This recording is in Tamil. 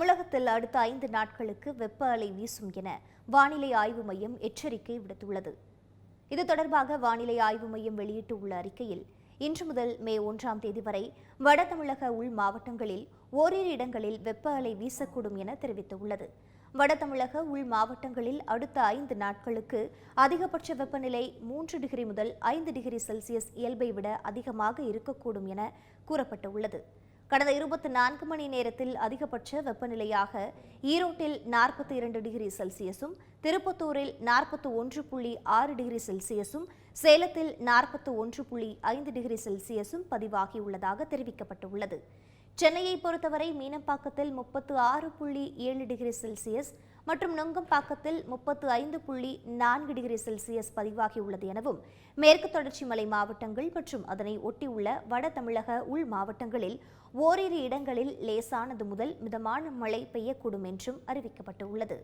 தமிழகத்தில் அடுத்த ஐந்து நாட்களுக்கு வெப்ப அலை வீசும் என வானிலை ஆய்வு மையம் எச்சரிக்கை விடுத்துள்ளது. இது தொடர்பாக வானிலை ஆய்வு மையம் வெளியிட்டுள்ள அறிக்கையில் இன்று முதல் மே ஒன்றாம் தேதி வரை வட தமிழக உள் மாவட்டங்களில் ஓரிரு இடங்களில் வெப்ப அலை வீசக்கூடும் என தெரிவித்துள்ளது. வட தமிழக உள் மாவட்டங்களில் அடுத்த ஐந்து நாட்களுக்கு அதிகபட்ச வெப்பநிலை மூன்று டிகிரி முதல் ஐந்து டிகிரி செல்சியஸ் இயல்பை விட அதிகமாக இருக்கக்கூடும் என கூறப்பட்டுள்ளது. கடந்த இருபத்தி நான்கு மணி நேரத்தில் அதிகபட்ச வெப்பநிலையாக ஈரோட்டில் நாற்பத்தி இரண்டு டிகிரி செல்சியஸும் திருப்பத்தூரில் நாற்பத்தி ஒன்று புள்ளி ஆறு டிகிரி செல்சியஸும் சேலத்தில் நாற்பத்தி ஒன்று புள்ளி ஐந்து டிகிரி செல்சியஸும் பதிவாகியுள்ளதாக தெரிவிக்கப்பட்டுள்ளது. சென்னையை பொறுத்தவரை மீனம்பாக்கத்தில் முப்பத்து ஆறு புள்ளி ஏழு டிகிரி செல்சியஸ் மற்றும் நுங்கம்பாக்கத்தில் முப்பத்து ஐந்து புள்ளி நான்கு டிகிரி செல்சியஸ் பதிவாகியுள்ளது எனவும் மேற்கு தொடர்ச்சி மலை மாவட்டங்கள் மற்றும் அதனை ஒட்டியுள்ள வட தமிழக உள் மாவட்டங்களில் ஓரிரு இடங்களில் லேசானது முதல் மிதமான மழை பெய்யக்கூடும் என்றும் அறிவிக்கப்பட்டுள்ளது.